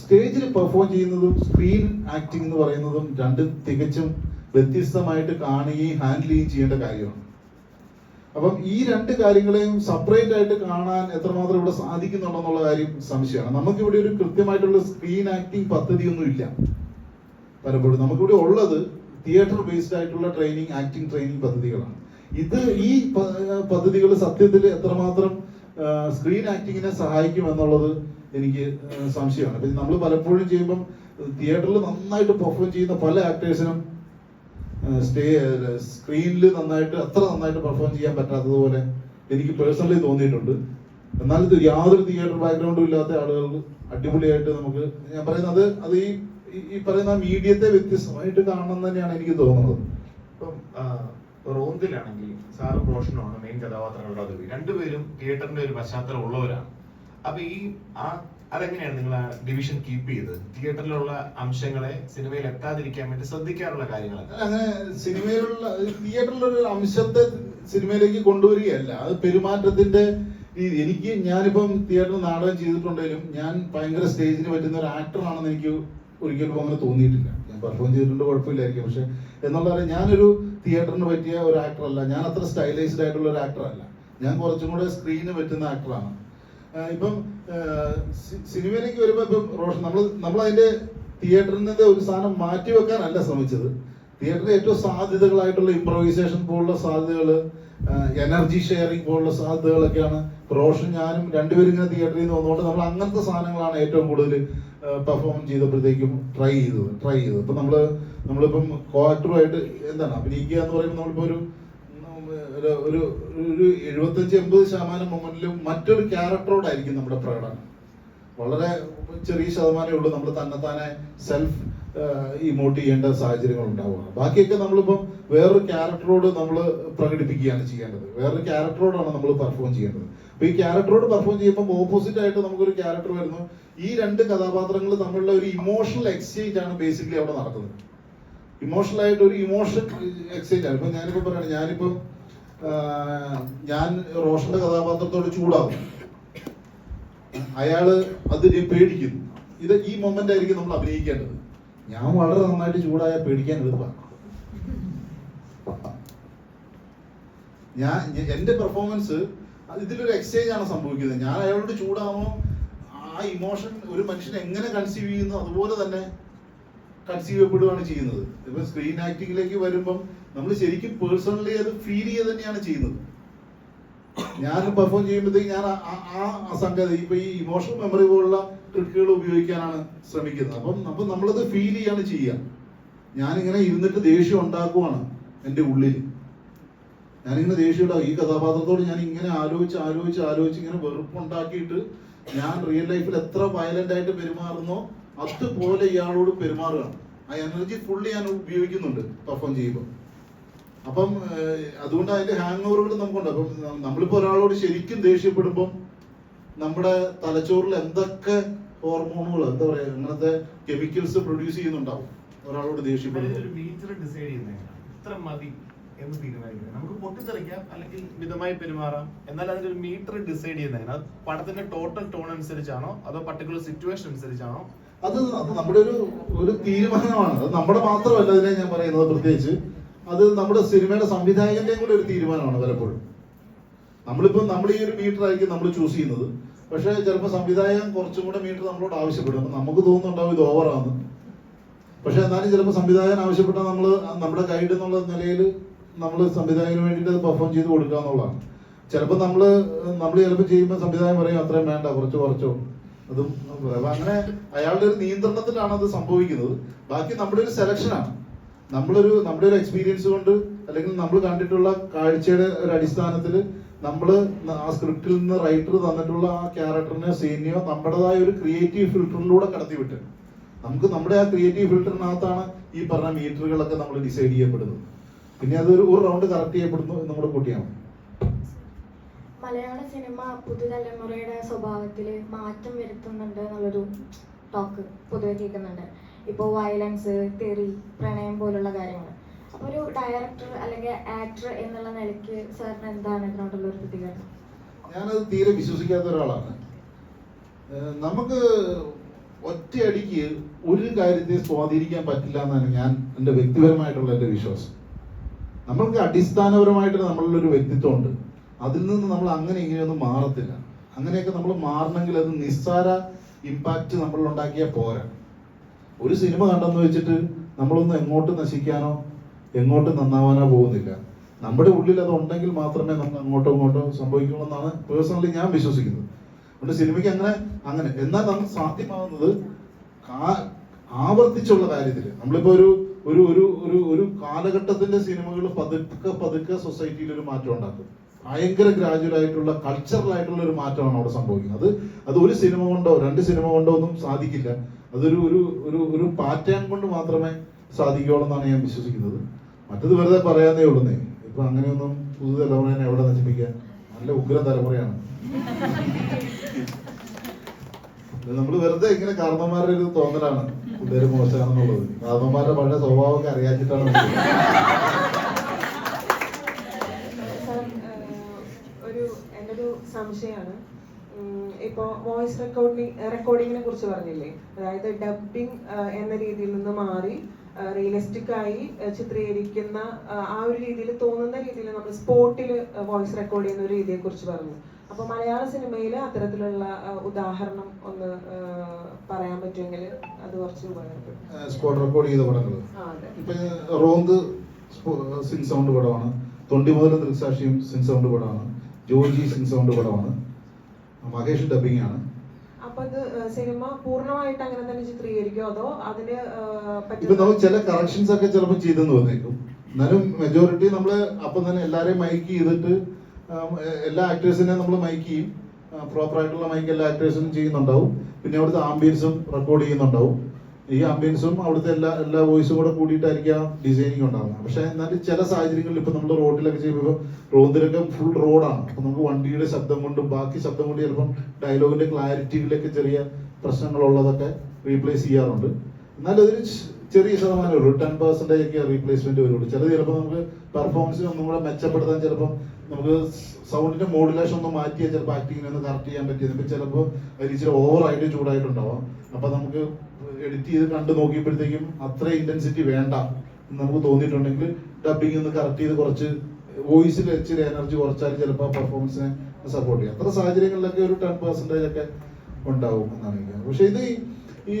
Speaker 1: സ്റ്റേജിൽ പെർഫോം ചെയ്യുന്നതും സ്ക്രീൻ ആക്ടിംഗ് എന്ന് പറയുന്നതും രണ്ടും തികച്ചും വ്യത്യസ്തമായിട്ട് കാണുകയും ഹാൻഡിൽ ചെയ്യുകയും ചെയ്യേണ്ട കാര്യമാണ് അപ്പം ഈ രണ്ട് കാര്യങ്ങളെയും സെപ്പറേറ്റ് ആയിട്ട് കാണാൻ എത്രമാത്രം ഇവിടെ സാധിക്കുന്നുണ്ടോ എന്നുള്ള കാര്യം സംശയമാണ് നമുക്കിവിടെ ഒരു കൃത്യമായിട്ടുള്ള സ്ക്രീൻ ആക്ടിംഗ് പദ്ധതിയൊന്നും ഇല്ല പലപ്പോഴും നമുക്കിവിടെ ഉള്ളത് തിയേറ്റർ ബേസ്ഡ് ആയിട്ടുള്ള ട്രെയിനിങ് ആക്ടിങ് ട്രെയിനിങ് പദ്ധതികളാണ് ഇത് ഈ പദ്ധതികൾ സത്യത്തിൽ എത്രമാത്രം സ്ക്രീൻ ആക്ടിങ്ങിനെ സഹായിക്കും എന്നുള്ളത് എനിക്ക് സംശയമാണ് അപ്പം നമ്മൾ പലപ്പോഴും ചെയ്യുമ്പം തിയേറ്ററിൽ നന്നായിട്ട് പെർഫോം ചെയ്യുന്ന പല ആക്ടേഴ്സിനും സ്റ്റേ സ്ക്രീനിൽ നന്നായിട്ട് അത്ര നന്നായിട്ട് പെർഫോം ചെയ്യാൻ പറ്റാത്തതുപോലെ എനിക്ക് പേഴ്സണലി തോന്നിയിട്ടുണ്ട് എന്നാൽ യാതൊരു തിയേറ്റർ ബാക്ക്ഗ്രൗണ്ടും ഇല്ലാത്ത ആളുകൾക്ക് അടിപൊളിയായിട്ട് നമുക്ക് ഞാൻ പറയുന്നത് അത് ഈ ഈ പറയുന്ന മീഡിയത്തെ വ്യത്യസ്തമായിട്ട് കാണണം തന്നെയാണ് എനിക്ക് തോന്നുന്നത് ഇപ്പം റോന്തിലാണെങ്കിൽ സാറും റോഷനുമാണ് മെയിൻ കഥാപാത്രങ്ങളുടെ അത് രണ്ടുപേരും തിയേറ്ററിന്റെ ഒരു പശ്ചാത്തലം ഉള്ളവരാണ് അപ്പൊ ഈ ആ അതെങ്ങനെയാണ് നിങ്ങൾ ആ ഡിവിഷൻ കീപ്പ് ചെയ്തത് തിയേറ്ററിലുള്ള അംശങ്ങളെ സിനിമയിൽ എത്താതിരിക്കാൻ വേണ്ടി ശ്രദ്ധിക്കാനുള്ള കാര്യങ്ങൾ അങ്ങനെ സിനിമയിലുള്ള തിയേറ്ററിലുള്ള ഒരു അംശത്തെ സിനിമയിലേക്ക് കൊണ്ടുവരികയല്ല അത് പെരുമാറ്റത്തിന്റെ എനിക്ക് ഞാനിപ്പം തിയേറ്റർ നാടകം ചെയ്തിട്ടുണ്ടെങ്കിലും ഞാൻ ഭയങ്കര സ്റ്റേജിന് പറ്റുന്ന ഒരു ആക്ടറാണെന്ന് എനിക്ക് ഒരിക്കലും അങ്ങനെ തോന്നിയിട്ടില്ല ഞാൻ പെർഫോം ചെയ്തിട്ടുണ്ട് കുഴപ്പമില്ലായിരിക്കും പക്ഷെ എന്നുള്ള ഞാനൊരു തിയേറ്ററിന് പറ്റിയ ഒരു ആക്ടറല്ല ഞാൻ അത്ര സ്റ്റൈലൈസ്ഡ് ആയിട്ടുള്ള ഒരു ആക്ടറല്ല ഞാൻ കുറച്ചും കൂടെ സ്ക്രീനിന് പറ്റുന്ന ആക്ടറാണ് ഇപ്പം സിനിമയിലേക്ക് വരുമ്പോൾ ഇപ്പം റോഷൻ നമ്മൾ നമ്മൾ അതിന്റെ തിയേറ്ററിൻ്റെ ഒരു സാധനം മാറ്റി വെക്കാനല്ല ശ്രമിച്ചത് തിയേറ്ററിൽ ഏറ്റവും സാധ്യതകളായിട്ടുള്ള ഇംപ്രൊവൈസേഷൻ പോലുള്ള സാധ്യതകൾ എനർജി ഷെയറിംഗ് പോലുള്ള സാധ്യതകളൊക്കെയാണ് റോഷൻ ഞാനും രണ്ടുപേരും ഇങ്ങനെ തിയേറ്ററിൽ നിന്ന് വന്നുകൊണ്ട് നമ്മൾ അങ്ങനത്തെ സാധനങ്ങളാണ് ഏറ്റവും കൂടുതൽ പെർഫോം ചെയ്തപ്പോഴത്തേക്കും ട്രൈ ചെയ്തത് ട്രൈ ചെയ്തത് ഇപ്പം നമ്മൾ നമ്മളിപ്പം കോക്ടറുമായിട്ട് എന്താണ് അഭിനയിക്കുക എന്ന് പറയുമ്പോൾ നമ്മളിപ്പോൾ ഒരു ഒരു ഒരു എഴുപത്തഞ്ച് എൺപത് ശതമാനം മൊമെന്റിലും മറ്റൊരു ക്യാരക്ടറോടായിരിക്കും നമ്മുടെ പ്രകടനം വളരെ ചെറിയ ശതമാനമേ ഉള്ളൂ നമ്മൾ തന്നെത്താനെ സെൽഫ് ഇമോട്ട് ചെയ്യേണ്ട സാഹചര്യങ്ങൾ ഉണ്ടാവുകയാണ് ബാക്കിയൊക്കെ നമ്മളിപ്പം വേറൊരു ക്യാരക്ടറോട് നമ്മൾ പ്രകടിപ്പിക്കുകയാണ് ചെയ്യേണ്ടത് വേറൊരു ക്യാരക്ടറോടാണ് നമ്മൾ പെർഫോം ചെയ്യേണ്ടത് അപ്പോൾ ഈ ക്യാരക്ടറോട് പെർഫോം ചെയ്യുമ്പോൾ ഓപ്പോസിറ്റ് ആയിട്ട് നമുക്കൊരു ക്യാരക്ടർ വരുന്നു ഈ രണ്ട് കഥാപാത്രങ്ങൾ തമ്മിലുള്ള ഒരു ഇമോഷണൽ എക്സ്ചേഞ്ച് ആണ് ബേസിക്കലി അവിടെ നടക്കുന്നത് ഇമോഷണൽ ആയിട്ട് ഒരു ഇമോഷൻ എക്സ്ചേഞ്ച് ആണ് ഇപ്പൊ ഞാനിപ്പോ പറയുകയാണ് ഞാനിപ്പം ഞാൻ റോഷന്റെ കഥാപാത്രത്തോട് ചൂടാവും അയാള് അതിനെ പേടിക്കുന്നു ഇത് ഈ മൊമെന്റ് ആയിരിക്കും നമ്മൾ അഭിനയിക്കേണ്ടത് ഞാൻ വളരെ നന്നായിട്ട് ചൂടായ പേടിക്കാൻ എളുപ്പമാണ് ഞാൻ എന്റെ പെർഫോമൻസ് ഇതിലൊരു എക്സ്ചേഞ്ച് ആണ് സംഭവിക്കുന്നത് ഞാൻ അയാളോട് ചൂടാവുമോ ആ ഇമോഷൻ ഒരു മനുഷ്യൻ എങ്ങനെ കൺസീവ് ചെയ്യുന്നു അതുപോലെ തന്നെ കൺസീവ് ചെയ്യപ്പെടുകയാണ് ചെയ്യുന്നത് ഇപ്പൊ സ്ക്രീൻ ആക്ടിങ്ങിലേക്ക് വരുമ്പം നമ്മൾ ശരിക്കും പേഴ്സണലി അത് ഫീൽ ചെയ്യുക തന്നെയാണ് ചെയ്യുന്നത് ഞാൻ പെർഫോം ചെയ്യുമ്പോഴത്തേക്ക് ഞാൻ ആ സംഗതി ഇപ്പൊ ഈ ഇമോഷണൽ മെമ്മറി പോലുള്ള ട്രിക്കുകൾ ഉപയോഗിക്കാനാണ് ശ്രമിക്കുന്നത് അപ്പം അപ്പം നമ്മളത് ഫീൽ ചെയ്യാണ് ചെയ്യുക ഞാനിങ്ങനെ ഇരുന്നിട്ട് ദേഷ്യം ഉണ്ടാക്കുവാണ് എൻ്റെ ഉള്ളിൽ ഞാനിങ്ങനെ ദേഷ്യം ഉണ്ടാകും ഈ കഥാപാത്രത്തോട് ഞാൻ ഇങ്ങനെ ആലോചിച്ച് ആലോചിച്ച് ആലോചിച്ച് ഇങ്ങനെ വെറുപ്പുണ്ടാക്കിയിട്ട് ഞാൻ റിയൽ ലൈഫിൽ എത്ര വയലന്റ് ആയിട്ട് പെരുമാറുന്നോ അതുപോലെ ഇയാളോട് പെരുമാറുകയാണ് ആ എനർജി ഫുള്ളി ഞാൻ ഉപയോഗിക്കുന്നുണ്ട് പെർഫോം ചെയ്യുമ്പോൾ അപ്പം അതുകൊണ്ട് അതിന്റെ ഹാങ് ഓവറുകൾ നമുക്കുണ്ട് അപ്പം നമ്മളിപ്പോ ഒരാളോട് ശരിക്കും ദേഷ്യപ്പെടുമ്പം നമ്മുടെ തലച്ചോറിൽ എന്തൊക്കെ ഹോർമോണുകൾ എന്താ പറയുക അങ്ങനത്തെ കെമിക്കൽസ് പ്രൊഡ്യൂസ് ചെയ്യുന്നുണ്ടാവും ഒരാളോട് ദേഷ്യപ്പെടുമ്പോൾ എന്ന് നമുക്ക് അല്ലെങ്കിൽ മിതമായി പെരുമാറാം എന്നാൽ ഒരു മീറ്റർ ഡിസൈഡ് ചെയ്യുന്നതിന് അത് പടത്തിന്റെ ടോട്ടൽ ടോൺ അനുസരിച്ചാണോ അതോ സിറ്റുവേഷൻ അനുസരിച്ചാണോ അത് നമ്മുടെ ഒരു ഒരു തീരുമാനമാണ് അത് നമ്മുടെ മാത്രമല്ല അതിനെ ഞാൻ പറയുന്നത് പ്രത്യേകിച്ച് അത് നമ്മുടെ സിനിമയുടെ സംവിധായകന്റെയും കൂടെ ഒരു തീരുമാനമാണ് പലപ്പോഴും നമ്മളിപ്പോൾ നമ്മൾ ഈ ഒരു മീറ്ററായിരിക്കും നമ്മൾ ചൂസ് ചെയ്യുന്നത് പക്ഷേ ചിലപ്പോൾ സംവിധായകൻ കുറച്ചും കൂടെ മീറ്റർ നമ്മളോട് ആവശ്യപ്പെടും അപ്പം നമുക്ക് തോന്നുന്നുണ്ടാവും ഇത് ഓവറാന്ന് പക്ഷെ എന്നാലും ചിലപ്പോൾ സംവിധായകൻ ആവശ്യപ്പെട്ടാൽ നമ്മൾ നമ്മുടെ ഗൈഡ് എന്നുള്ള നിലയിൽ നമ്മൾ സംവിധായകന് വേണ്ടിയിട്ട് പെർഫോം ചെയ്ത് കൊടുക്കുക എന്നുള്ളതാണ് ചിലപ്പോൾ നമ്മൾ നമ്മൾ ചിലപ്പോൾ ചെയ്യുമ്പോൾ സംവിധായകൻ പറയും അത്രയും വേണ്ട കുറച്ച് കുറച്ചോ അതും അങ്ങനെ അയാളുടെ ഒരു നിയന്ത്രണത്തിലാണ് അത് സംഭവിക്കുന്നത് ബാക്കി നമ്മുടെ ഒരു സെലക്ഷനാണ് നമ്മളൊരു നമ്മുടെ ഒരു എക്സ്പീരിയൻസ് കൊണ്ട് അല്ലെങ്കിൽ നമ്മൾ കണ്ടിട്ടുള്ള കാഴ്ചയുടെ ഒരു അടിസ്ഥാനത്തിൽ നമ്മൾ ആ സ്ക്രിപ്റ്റിൽ നിന്ന് റൈറ്റർ തന്നിട്ടുള്ള ആ ക്യാരക്ടറിനെ സീനിയോ നമ്മുടേതായ ഒരു ക്രിയേറ്റീവ് ഫിൽറ്ററിലൂടെ കടത്തിവിട്ട് നമുക്ക് നമ്മുടെ ആ ക്രിയേറ്റീവ് ഫിൽറ്ററിനകത്താണ് ഈ പറഞ്ഞ മീറ്ററുകളൊക്കെ നമ്മൾ ഡിസൈഡ് ചെയ്യപ്പെടുന്നത് പിന്നെ അതൊരു ഒരു റൗണ്ട് കറക്റ്റ് ചെയ്യപ്പെടുന്നു നമ്മുടെ കൂട്ടിയാണ് മലയാള സിനിമ പുതുതലമുറയുടെ സ്വഭാവത്തിൽ മാറ്റം വരുത്തുന്നുണ്ട് എന്നുള്ളൊരു ടോക്ക് പൊതുവെ കേൾക്കുന്നുണ്ട് ഇപ്പോൾ വയലൻസ് തെറി പ്രണയം പോലുള്ള കാര്യങ്ങൾ അപ്പോൾ ഒരു ഡയറക്ടർ അല്ലെങ്കിൽ ആക്ടർ എന്നുള്ള നിലയ്ക്ക് സാറിന് എന്താണ് ഇതിനോടുള്ള ഒരു പ്രതികരണം ഞാനത് തീരെ വിശ്വസിക്കാത്ത ഒരാളാണ് നമുക്ക് ഒറ്റയടിക്ക് ഒരു കാര്യത്തെ സ്വാധീനിക്കാൻ പറ്റില്ല എന്നാണ് ഞാൻ എൻ്റെ വ്യക്തിപരമായിട്ടുള്ള എൻ്റെ വിശ്വാസം നമ്മൾക്ക് അടിസ്ഥാനപരമായിട്ട് നമ്മളിലൊരു ഉണ്ട് അതിൽ നിന്ന് നമ്മൾ അങ്ങനെ ഇങ്ങനെയൊന്നും മാറത്തില്ല അങ്ങനെയൊക്കെ നമ്മൾ മാറണമെങ്കിൽ അത് നിസ്സാര ഇമ്പാക്റ്റ് നമ്മൾ ഉണ്ടാക്കിയാൽ പോരാ ഒരു സിനിമ കണ്ടെന്ന് വെച്ചിട്ട് നമ്മളൊന്നും എങ്ങോട്ട് നശിക്കാനോ എങ്ങോട്ട് നന്നാവാനോ പോകുന്നില്ല നമ്മുടെ ഉള്ളിൽ അത് ഉണ്ടെങ്കിൽ മാത്രമേ നമ്മൾ അങ്ങോട്ടോ ഇങ്ങോട്ടോ സംഭവിക്കുള്ളൂ എന്നാണ് പേഴ്സണലി ഞാൻ വിശ്വസിക്കുന്നത് അതുകൊണ്ട് സിനിമയ്ക്ക് അങ്ങനെ അങ്ങനെ എന്നാൽ നമുക്ക് സാധ്യമാകുന്നത് ആവർത്തിച്ചുള്ള കാര്യത്തിൽ നമ്മളിപ്പോ ഒരു ഒരു ഒരു ഒരു ഒരു കാലഘട്ടത്തിന്റെ സിനിമകൾ പതുക്കെ പതുക്കെ സൊസൈറ്റിയിൽ ഒരു മാറ്റം ഉണ്ടാക്കും ഭയങ്കര ഗ്രാജുവൽ ആയിട്ടുള്ള കൾച്ചറൽ ആയിട്ടുള്ള ഒരു മാറ്റമാണ് അവിടെ സംഭവിക്കുന്നത് അത് അത് ഒരു സിനിമ കൊണ്ടോ രണ്ട് സിനിമ കൊണ്ടോ ഒന്നും സാധിക്കില്ല അതൊരു ഒരു ഒരു ഒരു പാറ്റേൺ കൊണ്ട് മാത്രമേ സാധിക്കുകയുള്ളൂ എന്നാണ് ഞാൻ വിശ്വസിക്കുന്നത് മറ്റത് വെറുതെ പറയാതേ ഉള്ളൂന്നേ ഇപ്പൊ അങ്ങനെയൊന്നും പുതുതലമുറേനെ എവിടെ നശിപ്പിക്കാൻ നല്ല ഉഗ്ര തലമുറയാണ് നമ്മൾ വെറുതെ ഇങ്ങനെ കാരണന്മാരുടെ ഒരു തോന്നലാണ് പിള്ളേര് മോശമാണെന്നുള്ളത് കാരണന്മാരുടെ പഴയ സ്വഭാവമൊക്കെ അറിയാച്ചിട്ടാണ് ഒരു സംശയമാണ് ഇപ്പോൾ വോയിസ് റെക്കോർഡിംഗ് റെക്കോർഡിങ്ങിനെ കുറിച്ച് പറഞ്ഞില്ലേ അതായത് ഡബിംഗ് എന്ന രീതിയിൽ നിന്ന് മാറി റിയലിസ്റ്റിക് ആയി ചിത്രീകരിക്കുന്ന ആ ഒരു രീതിയിൽ തോന്നുന്ന രീതിയിൽ നമ്മൾ സ്പോട്ടിൽ വോയിസ് റെക്കോർഡ് ചെയ്യുന്ന ഒരു രീതിയെ കുറിച്ച് പറഞ്ഞു അപ്പൊ മലയാള സിനിമയിൽ അത്തരത്തിലുള്ള ഉദാഹരണം ഒന്ന് പറയാൻ പറ്റുമെങ്കിൽ അത് കുറച്ച് ഉപകാരപ്പെടും റെക്കോർഡ് സിൻ സൗണ്ട് തൊണ്ടി മുതൽ ദൃക്സാക്ഷിയും സിൻ സൗണ്ട് പടമാണ് ജോർജി സിൻ സൗണ്ട് പടമാണ് മഹേഷ് ഡബിങ് ആണ് അപ്പൊ സിനിമ അങ്ങനെ തന്നെ അതോ നമുക്ക് ചില കറക്ഷൻസ് ഒക്കെ ചിലപ്പോൾ ചെയ്തെന്ന് വന്നേക്കും എന്നാലും മെജോറിറ്റി നമ്മൾ അപ്പൊ തന്നെ എല്ലാരെയും മൈക്ക് ചെയ്തിട്ട് എല്ലാ ആക്ടേഴ്സിനെയും നമ്മൾ മൈക്ക് ചെയ്യും പ്രോപ്പറായിട്ടുള്ള മൈക്ക് എല്ലാ ആക്ടേഴ്സിനും ചെയ്യുന്നുണ്ടാവും പിന്നെ അവിടുത്തെ ആംബിയൻസും റെക്കോർഡ് ചെയ്യുന്നുണ്ടാവും ഈ ആംബിയൻസും അവിടുത്തെ എല്ലാ എല്ലാ വോയിസും കൂടെ കൂടിയിട്ടായിരിക്കാം ഡിസൈനിങ് ഉണ്ടാകുന്നത് പക്ഷെ എന്നാലും ചില സാഹചര്യങ്ങളിൽ ഇപ്പൊ നമ്മൾ റോഡിലൊക്കെ ചെയ്യുമ്പോൾ റോഡിലൊക്കെ ഫുൾ റോഡാണ് അപ്പൊ നമുക്ക് വണ്ടിയുടെ ശബ്ദം കൊണ്ടും ബാക്കി ശബ്ദം കൊണ്ട് ചിലപ്പം ഡയലോഗിന്റെ ക്ലാരിറ്റിയിലൊക്കെ ചെറിയ പ്രശ്നങ്ങളുള്ളതൊക്കെ റീപ്ലേസ് ചെയ്യാറുണ്ട് എന്നാലും അതൊരു ചെറിയ ശതമാനമേ ഉള്ളൂ ടെൻ പെർസെന്റേജ് ഒക്കെ റീപ്ലേസ്മെന്റ് വരുള്ളൂ ചിലത് ചിലപ്പോൾ നമുക്ക് പെർഫോമൻസ് ഒന്നും കൂടെ മെച്ചപ്പെടുത്താൻ ചിലപ്പം നമുക്ക് സൗണ്ടിന്റെ മോഡുലേഷൻ ഒന്ന് മാറ്റിയാൽ ചിലപ്പോൾ ആക്ടിങ്ങിനെ കറക്റ്റ് ചെയ്യാൻ പറ്റിയത് ഇപ്പം ചിലപ്പോൾ അതിൽ ഇച്ചിരി ഓവർ ആയിട്ട് ചൂടായിട്ടുണ്ടാവാം അപ്പൊ നമുക്ക് എഡിറ്റ് ചെയ്ത് കണ്ടു നോക്കിയപ്പോഴത്തേക്കും അത്ര ഇന്റൻസിറ്റി വേണ്ട നമുക്ക് തോന്നിയിട്ടുണ്ടെങ്കിൽ ഡബിങ് ഒന്ന് കറക്റ്റ് ചെയ്ത് കുറച്ച് വോയിസിൽ ഇച്ചിരി എനർജി കുറച്ചാൽ ചിലപ്പോൾ പെർഫോമൻസിനെ സപ്പോർട്ട് ചെയ്യാം അത്ര സാഹചര്യങ്ങളിലൊക്കെ ഒരു ടെൻ പെർസെൻറ്റേജ് ഒക്കെ ഉണ്ടാവും എന്നാണ് എനിക്ക് പക്ഷെ ഇത് ഈ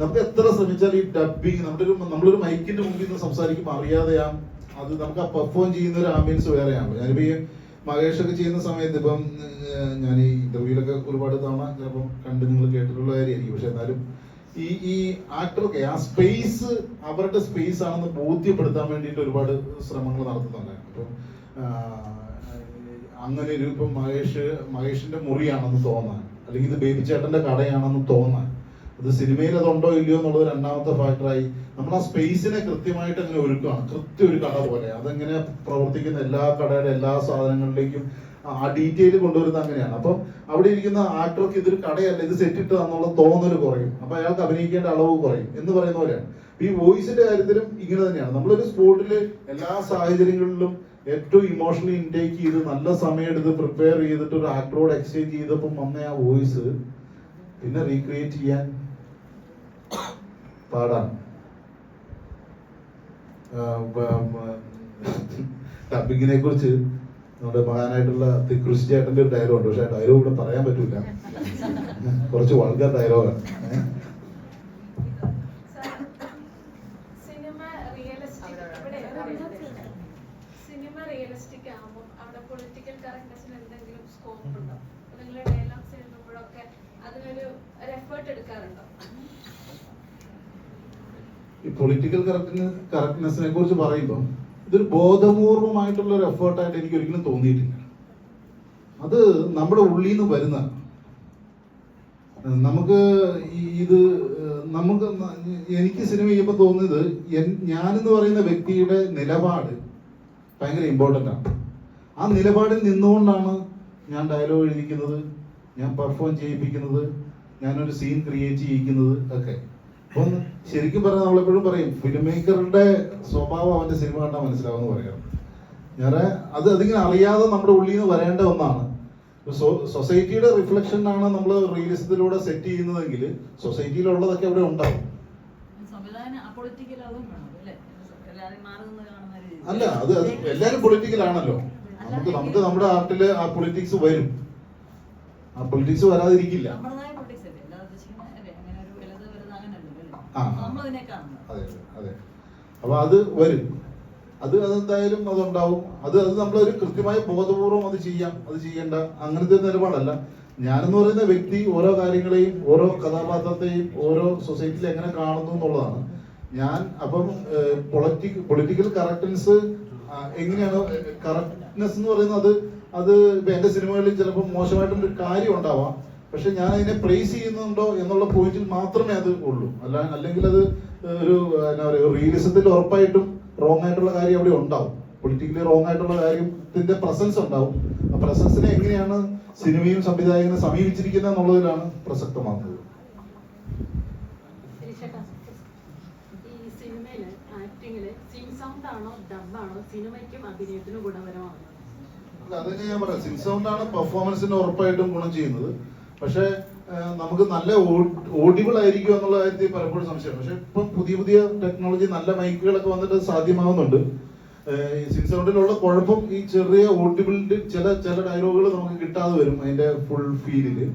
Speaker 1: നമുക്ക് എത്ര ശ്രമിച്ചാൽ ഈ ഡബിങ് നമ്മുടെ ഒരു നമ്മളൊരു മൈക്കിന്റെ മുമ്പിൽ നിന്ന് സംസാരിക്കുമ്പോൾ അറിയാതെയാ അത് നമുക്ക് ആ പെർഫോം ചെയ്യുന്ന ഒരു ആംബിയൻസ് വേറെയാണ് ഞാനിപ്പോൾ ഈ മഹേഷ് ഒക്കെ ചെയ്യുന്ന സമയത്ത് ഇപ്പം ഞാൻ ഈ ഇന്റർവ്യൂലൊക്കെ ഒരുപാട് തവണ ചിലപ്പം കണ്ട് നിങ്ങൾ കേട്ടിട്ടുള്ള കാര്യമായിരിക്കും പക്ഷെ എന്നാലും ഈ ഈ ആക്ടറൊക്കെ ആ സ്പേസ് അവരുടെ സ്പേസ് ആണെന്ന് ബോധ്യപ്പെടുത്താൻ വേണ്ടിയിട്ട് ഒരുപാട് ശ്രമങ്ങൾ നടത്തുന്നുണ്ട് അപ്പം അങ്ങനെ ഒരു ഇപ്പം മഹേഷ് മഹേഷിന്റെ മുറിയാണെന്ന് തോന്നാൻ അല്ലെങ്കിൽ ഇത് ബേബി ചേട്ടന്റെ കടയാണെന്ന് തോന്നാൻ അത് സിനിമയിൽ അതുണ്ടോ ഇല്ലയോ എന്നുള്ളത് രണ്ടാമത്തെ ഫാക്ടറായി നമ്മൾ ആ സ്പേസിനെ കൃത്യമായിട്ട് അങ്ങനെ ഒരുക്കുകയാണ് കൃത്യ ഒരു കട പോലെ അതങ്ങനെ പ്രവർത്തിക്കുന്ന എല്ലാ കടയുടെ എല്ലാ സാധനങ്ങളിലേക്കും ആ ഡീറ്റെയിൽ കൊണ്ടുവരുന്നത് അങ്ങനെയാണ് അപ്പം അവിടെ ഇരിക്കുന്ന ആക്ടർക്ക് ഇതൊരു കടയല്ല ഇത് സെറ്റിട്ട് എന്നുള്ള തോന്നൽ കുറയും അപ്പൊ അയാൾക്ക് അഭിനയിക്കേണ്ട അളവ് കുറയും എന്ന് പറയുന്ന പോലെയാണ് ഈ വോയിസിന്റെ കാര്യത്തിലും ഇങ്ങനെ തന്നെയാണ് നമ്മളൊരു സ്പോട്ടിൽ എല്ലാ സാഹചര്യങ്ങളിലും ഏറ്റവും ഇമോഷണലി ഇൻടേക്ക് ചെയ്ത് നല്ല സമയം എടുത്ത് പ്രിപ്പയർ ചെയ്തിട്ട് ഒരു ആക്ടറോട് എക്സ്ചേഞ്ച് ചെയ്തപ്പം വന്ന ആ വോയിസ് പിന്നെ റീക്രിയേറ്റ് ചെയ്യാൻ പാടാൻ ഡബിങ്ങിനെ കുറിച്ച് നമ്മുടെ മഹാനായിട്ടുള്ള തിക്കൃഷി ചേട്ടന്റെ ഒരു ഡയലോഗ് ഉണ്ട് പക്ഷെ ആ ഡയലോഗ് ഇവിടെ പറയാൻ പറ്റൂല കുറച്ച് വൾഗർ ഡയലോഗാണ് ഏഹ് ഈ പൊളിറ്റിക്കൽ കറക്റ്റിന് കറക്റ്റ്നെസ്സിനെ കുറിച്ച് പറയുമ്പോൾ ഇതൊരു ബോധപൂർവമായിട്ടുള്ള ഒരു എഫേർട്ടായിട്ട് എനിക്ക് ഒരിക്കലും തോന്നിയിട്ടില്ല അത് നമ്മുടെ ഉള്ളിൽ നിന്ന് വരുന്ന നമുക്ക് ഇത് നമുക്ക് എനിക്ക് സിനിമ ചെയ്യുമ്പോൾ തോന്നിയത് ഞാനെന്ന് പറയുന്ന വ്യക്തിയുടെ നിലപാട് ഭയങ്കര ഇമ്പോർട്ടൻ്റ് ആണ് ആ നിലപാടിൽ നിന്നുകൊണ്ടാണ് ഞാൻ ഡയലോഗ് എഴുതിക്കുന്നത് ഞാൻ പെർഫോം ചെയ്യിപ്പിക്കുന്നത് ഞാനൊരു സീൻ ക്രിയേറ്റ് ചെയ്യിക്കുന്നത് ഒക്കെ അപ്പം ശരിക്കും പറഞ്ഞാൽ നമ്മളെപ്പോഴും പറയും ഫിലിം മേക്കറുടെ സ്വഭാവം അവൻ്റെ സിനിമ കണ്ടാൽ മനസ്സിലാവുമെന്ന് പറയാം ഞാൻ അത് അതിങ്ങനെ അറിയാതെ നമ്മുടെ ഉള്ളിൽ നിന്ന് വരേണ്ട ഒന്നാണ് സൊസൈറ്റിയുടെ റിഫ്ലക്ഷൻ ആണ് നമ്മൾ റിയലിസത്തിലൂടെ സെറ്റ് ചെയ്യുന്നതെങ്കിൽ സൊസൈറ്റിയിലുള്ളതൊക്കെ അവിടെ ഉണ്ടാവും അല്ല അത് എല്ലാവരും പൊളിറ്റിക്കൽ ആണല്ലോ നമുക്ക് നമുക്ക് നമ്മുടെ ആർട്ടില് ആ പൊളിറ്റിക്സ് വരും ആ പൊളിറ്റിക്സ് വരാതിരിക്കില്ല അതെ അതെ അപ്പൊ അത് വരും അത് അതെന്തായാലും അതുണ്ടാവും അത് അത് നമ്മളൊരു കൃത്യമായ ബോധപൂർവം അത് ചെയ്യാം അത് ചെയ്യേണ്ട അങ്ങനത്തെ നിലപാടല്ല ഞാനെന്ന് പറയുന്ന വ്യക്തി ഓരോ കാര്യങ്ങളെയും ഓരോ കഥാപാത്രത്തെയും ഓരോ സൊസൈറ്റിയിൽ എങ്ങനെ കാണുന്നു എന്നുള്ളതാണ് ഞാൻ അപ്പം പൊളിറ്റിക് പൊളിറ്റിക്കൽ കറക്റ്റൻസ് എങ്ങനെയാണ് കറക്റ്റ്നെസ് എന്ന് പറയുന്നത് അത് അത് എന്റെ സിനിമകളിൽ ചിലപ്പോൾ മോശമായിട്ടൊരു കാര്യം ഉണ്ടാവാം പക്ഷെ ഞാൻ അതിനെ പ്രൈസ് ചെയ്യുന്നുണ്ടോ എന്നുള്ള പോയിന്റിൽ മാത്രമേ അത് ഉള്ളൂ അല്ല അല്ലെങ്കിൽ അത് ഒരു എന്താ പറയുക റിയലിസത്തിൽ ഉറപ്പായിട്ടും റോങ് ആയിട്ടുള്ള കാര്യം അവിടെ ഉണ്ടാവും പൊളിറ്റിക്കലി റോങ് ആയിട്ടുള്ള കാര്യത്തിന്റെ പ്രസൻസ് ഉണ്ടാവും ആ പ്രസൻസിനെ എങ്ങനെയാണ് സിനിമയും സംവിധായകനും സമീപിച്ചിരിക്കുന്നത് എന്നുള്ളതിലാണ് പ്രസക്തമാകുന്നത് അതന്നെ ഞാൻ പറയാം സിംസൗണ്ട് ആണ് പെർഫോമൻസിന് ഉറപ്പായിട്ടും ഗുണം ചെയ്യുന്നത് പക്ഷേ നമുക്ക് നല്ല ഓഡിബിൾ ആയിരിക്കും എന്നുള്ള കാര്യത്തിൽ പലപ്പോഴും സംശയം പക്ഷെ ഇപ്പം പുതിയ പുതിയ ടെക്നോളജി നല്ല മൈക്കുകളൊക്കെ വന്നിട്ട് സാധ്യമാകുന്നുണ്ട് സിൻസൗണ്ടിലുള്ള സൗണ്ടിലുള്ള കുഴപ്പം ഈ ചെറിയ ഓഡിബിളിന്റെ ചില ചില ഡയലോഗുകൾ നമുക്ക് കിട്ടാതെ വരും അതിന്റെ ഫുൾ ഫീലില്